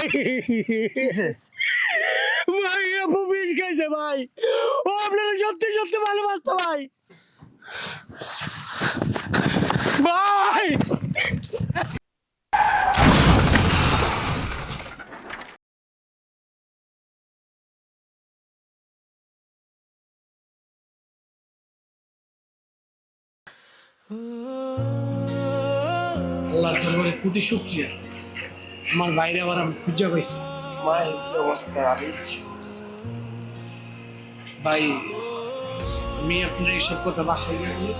ভাই ভাই আপু বিষ খাইছে ভাই। ও আপনারা সত্যি সত্যি ভালোবাসতো ভাই। ভাই! আল্লাহ কোটি শুক্রিয়া। আমার বাইরে আবার আমি খুঁজে পাইছি। মাই কি অবস্থা? আমি ভাই আমি আপনার এইসব কথা বাসায় গিয়ে বলি।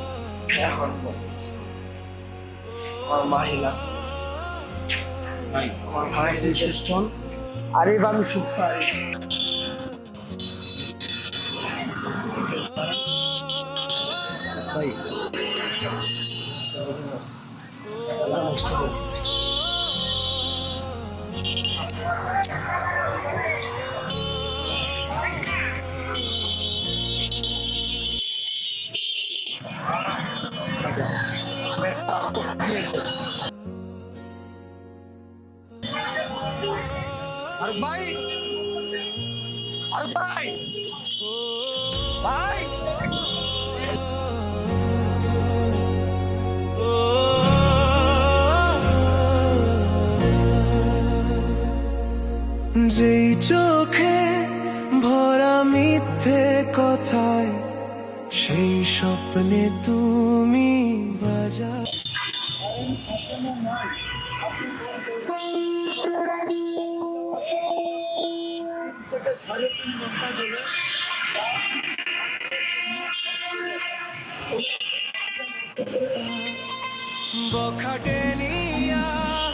এখন। আমার মাহিলা ভাই আমার মাহিলা সুস্থ আরে আমি সুস্থ আরে ভাই Yeah. বখাটে নিয়া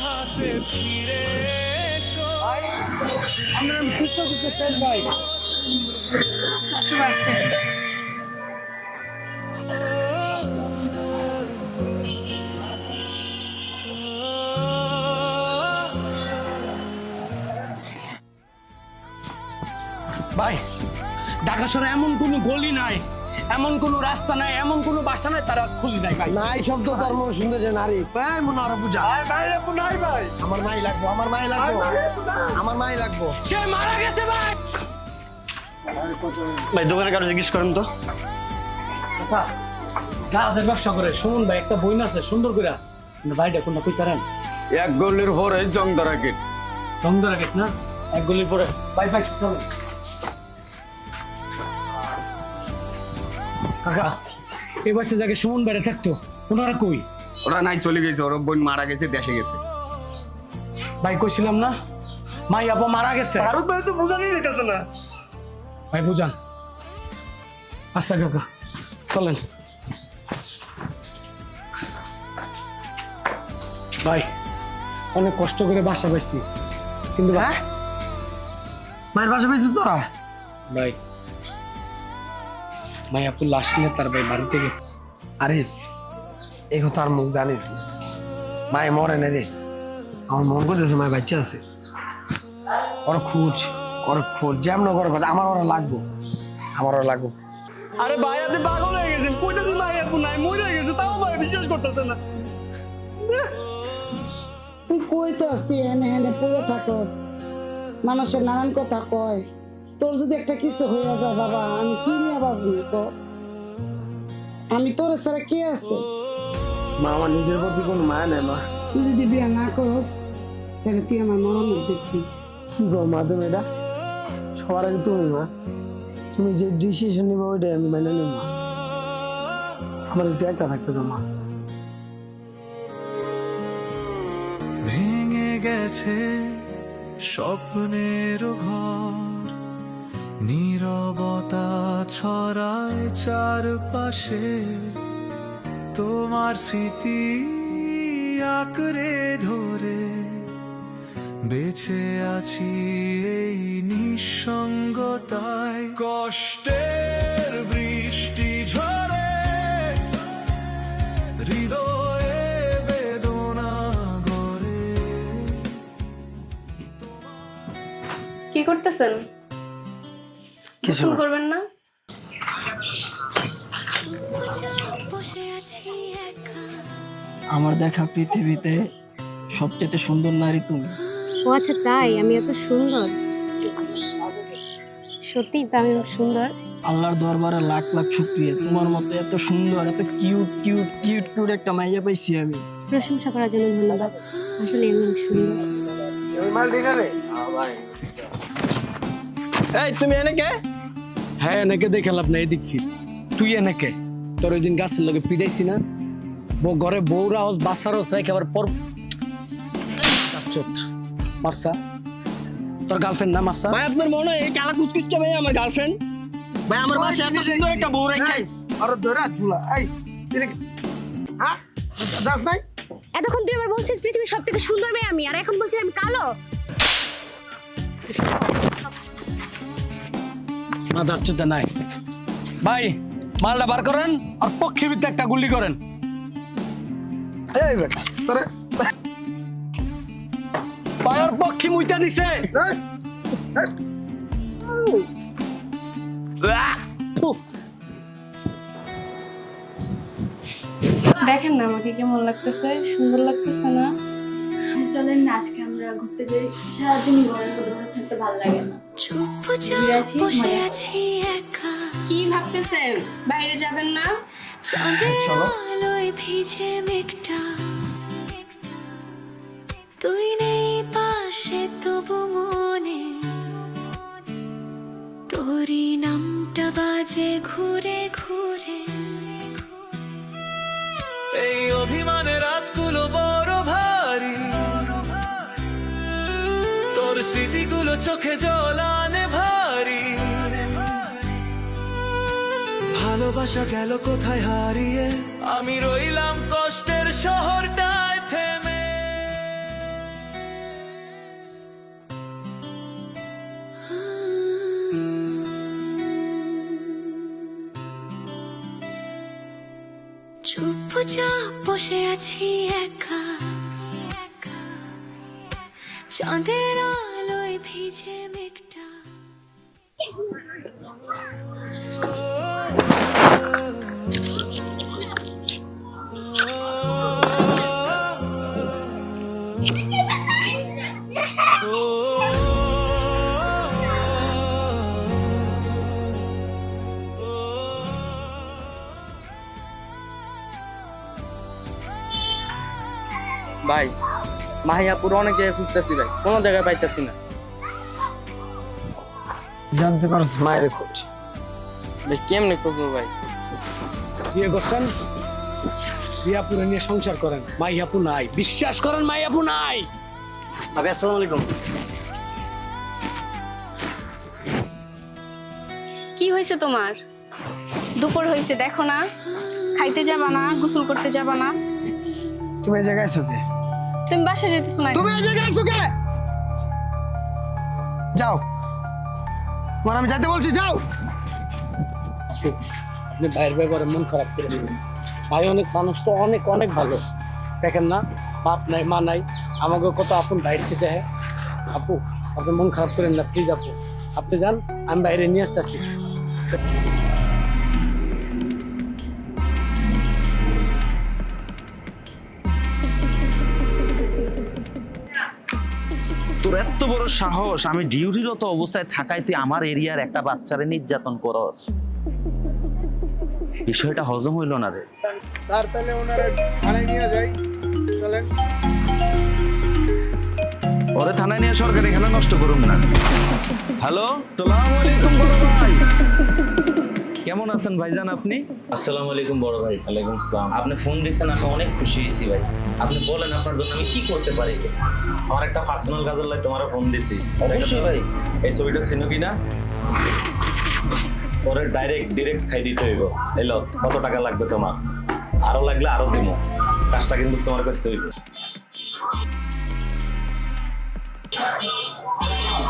হাসে ফিরে আমরা খুঁজতে খুঁজতে শেষ ভাই। একটু আসতে। ভাই ঢাকা শহরে এমন কোনো গলি নাই এমন কোনো রাস্তা নাই এমন কোনো বাসা নাই তারা খুঁজি নাই ভাই। নাই শব্দ তার মন সুন্দর যে নারী। প্রায় মনে আরও পূজা। আমার মাই লাগবো আমার মাই লাগবো। আমার মাই লাগবো। সে মারা গেছে ভাই! ভাই দোকানে কারও জিজ্ঞেস করেন তো। যাদের ব্যবসা করে সুমন ভাই একটা বইন আছে সুন্দর করে ভাইটা কোনটা কই তারেন এক গলির পরে জংদরা গেট। সুন্দর গেট না? এক গলির পরে। ভাই ভাই চলো কাকা এই বাসে যাকে সুমন বাইরে থাকতো ওনারা কই? ওরা নাই চলে গেছে ওর বোন মারা গেছে দেশে গেছে। ভাই কইছিলাম না? মাই আপা মারা গেছে। ভারত বাইরে তো বোঝানোই যেতেছে না। ভাই বুঝান। আচ্ছা কাকা চলেন। ভাই অনেক কষ্ট করে বাসা পাইছি। কিন্তু ভাই হ্যাঁ? মায়ের পাশে পেয়েছিস তোরা? ভাই ভাই আপু লাশ নিয়ে তার ভাই বাড়িতে গেছে। আরিফ এই কথা আর মুখ জানিস না। মায় মরে না রে। আমার মন করতেছে মায় বাচ্চা আছে। ওর খুঁজ ওর খোঁজ যেমন করে খোঁজ আমার ওরা লাগবো। আমার ওরা লাগবো। আরে ভাই আপনি পাগল হয়ে গেছেন। কইতেছি নাই আপু নাই মরে গেছে তাও ভাই বিশ্বাস করতেছে না। তুই কই তো তুই হেনে হেনে পড়ে থাকস। মানুষের নানান কথা কয়। তোর যদি একটা কিছু হয়ে যায় বাবা আমি কি নিয়ে বাঁচবো তো? আমি তোর ছাড়া কে আছে? মা আমার নিজের প্রতি কোনো মায়া নেই মা। তুই যদি বিয়ে না করস তাহলে তুই আমার মরণ দেখবি। কি গো মা তুমি এটা? সবার আগে তুমি মা। তুমি যে ডিসিশন নিবে ওইটাই আমি মেনে নিব মা। আমার একটু একটা থাকতে তো মা। ভেঙে গেছে স্বপ্নের ঘর। নীরবতা ছড়ায় চারপাশে। তোমার স্মৃতি আঁকড়ে ধরে। বেঁচে আছি এই নিঃসঙ্গতায়। কষ্টের বৃষ্টি ঝরে। হৃদয়ে বেদনা গড়ে। কি করতেছেন? কিছু করবেন না? আমার দেখা পৃথিবীতে সবচেয়ে সুন্দর নারী তুমি। ও আচ্ছা তাই? আমি এত সুন্দর। সত্যি তো আমি সুন্দর। আল্লাহর দরবারে লাখ লাখ শুক্রিয়া। তোমার মতো এত সুন্দর এত কিউট কিউট কিউট কিউট একটা মাইয়া পাইছি আমি। প্রশংসা করার জন্য ধন্যবাদ। আসলে আমি সুন্দর। এই তুমি এনে কে? হ্যাঁ এনেকে দেখে লাভ না এদিক ফির। তুই এনেকে? তোর ওই দিন গাছের লগে পিটাইছি না? বউ ঘরে বউরা হস বাচ্চার হস একেবারে পর তার মাফসা তোর গার্লফ্রেন্ড না মাফসা? ভাই আপনার মনে হয় এই কালা ভাই আমার গার্লফ্রেন্ড ভাই আমার বাসায় এত সুন্দর একটা বউ রেখে আর ধরে ঝুলা এই হ্যাঁ? দাস নাই? এতক্ষণ তুই আবার বলছিস পৃথিবীর সব থেকে সুন্দর মেয়ে আমি আর এখন বলছিস আমি কালো? নাই। ভাই মালটা বার করেন আর একটা গুলি করেন। এই বেটা তোরে পায়ের পক্ষে মুইতা দিছে। দেখেন না আমাকে কেমন লাগতেছে সুন্দর লাগতেছে না? চলেন না আজকে ঘুরতে যাই সারাদিনই ঘরের মধ্যে ঘরে থাকতে ভালো লাগে না। ঘুরে আসি মজা কি ভাবতেছেন? বাইরে যাবেন না? চলো। ভিজে মেঘটা। তুই নেই পাশে তবু মনে তোরই নামটা বাজে ঘুরে ঘুরে। এই অভিমানে রাতগুলো তোর স্মৃতিগুলো চোখে জল আনে ভারী। ভালোবাসা গেল কোথায় হারিয়ে? আমি রইলাম কষ্টের শহরটায় থেমে। চুপচাপ বসে আছি একা। চাঁদের আলোয় ভিজে মেঘটা। ভাই মাহিয়াপুর অনেক জায়গায় খুঁজতেছি ভাই কোনো জায়গায় পাইতেছি না। জানতে পারছ। মায়ের খোঁজ। ভাই কেমনি খুঁজবো ভাই? বিয়ে করছেন? বিয়াপুরে নিয়ে সংসার করেন। মাইয়াপু নাই। বিশ্বাস করেন মাইয়াপু নাই? ভাবি আসসালামু আলাইকুম। কি হয়েছে তোমার? দুপুর হয়েছে দেখো না। খাইতে যাবা না গোসল করতে যাবা না। তুমি এই জায়গায় আছো কে? তুমি বাসা যেতেছো না তুমি এই জায়গায় আছো কে? যাও। তোমার আমি যাইতে বলছি যাও। আপনি ভাইয়ের ব্যাপারে মন খারাপ করে দিবেন ভাই অনেক মানুষ তো অনেক অনেক ভালো। দেখেন না বাপ নাই মা নাই। আমাকে কত আপন ভাইয়ের চেয়ে হ্যাঁ আপু আপনি মন খারাপ করেন না প্লিজ আপু। আপনি যান আমি বাইরে নিয়ে আসতেছি। বড় সাহস। আমি ডিউটিরত অবস্থায় থাকায় তুই আমার এরিয়ার একটা বাচ্চারে নির্যাতন করস। বিষয়টা হজম হইল না রে। তার তাহলে ওনারা থানায় নিয়ে যাই। চলেন। ওরে থানায় নিয়ে সরকার এখানে নষ্ট করুন না। হ্যালো? সালাম আলাইকুম বড় ভাই। কেমন আছেন ভাইজান আপনি? আসসালামু আলাইকুম বড় ভাই ওয়ালাইকুম আসসালাম। আপনি ফোন দিয়েছেন আমি অনেক খুশি হয়েছি ভাই। আপনি বলেন আপনার জন্য আমি কি করতে পারি? আমার একটা পার্সোনাল কাজের লাগে তোমার ফোন দিছি। অবশ্যই ভাই। এই ছবিটা চিনো কিনা? পরে ডাইরেক্ট ডিরেক্ট খাই দিতে হইব। এলো কত টাকা লাগবে তোমার? আরও লাগলে আরও দিব কাজটা কিন্তু তোমার করতে হইব।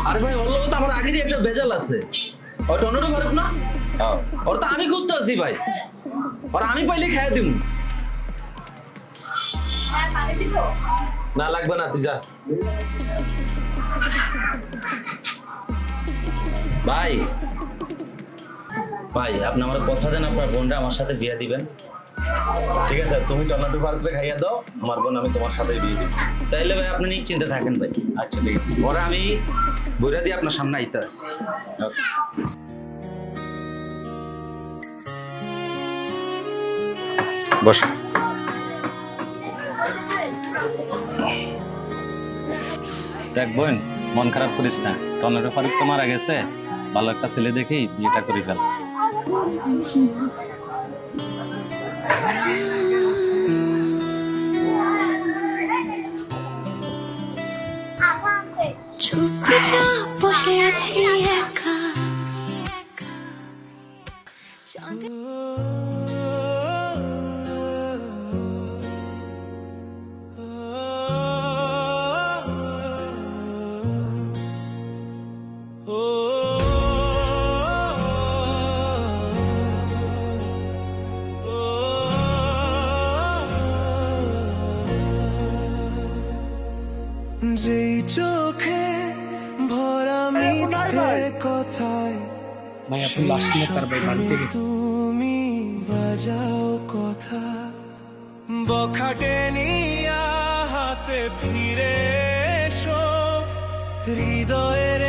আরে ভাই ওর তো আমার আগেরই একটা বেজাল আছে। ওটা অন্যটা পারব না? ওর তো আমি খুঁজতে আছি ভাই। ওর আমি পাইলে খাইয়া দিব না লাগবে না তুই যা। ভাই ভাই আপনি আমার কথা দেন আপনার বোনটা আমার সাথে বিয়ে দিবেন। ঠিক আছে তুমি টর্নাডো পার্কে খাইয়া দাও আমার বোন আমি তোমার সাথে বিয়ে দিব। তাইলে ভাই আপনি নিশ্চিন্তে থাকেন ভাই। আচ্ছা ঠিক আছে। পরে আমি বইরা দিয়ে আপনার সামনে আইতে আসছি বস। দেখ বোন মন খারাপ করিস না। টনেরো ফারুক তো মারা গেছে। ভালো একটা ছেলে দেখেই বিয়েটা করে ফেল। চুপচাপ বসে আছি একা। যেই চোখে ভরা মিথ্যে কথায় মায়াপুর লাস্ট নিয়ে তার ভাই বাড়িতে গেছে তুমি বাজাও কথা। বখাটে নিয়া হাতে ফিরে এসো। হৃদয়ের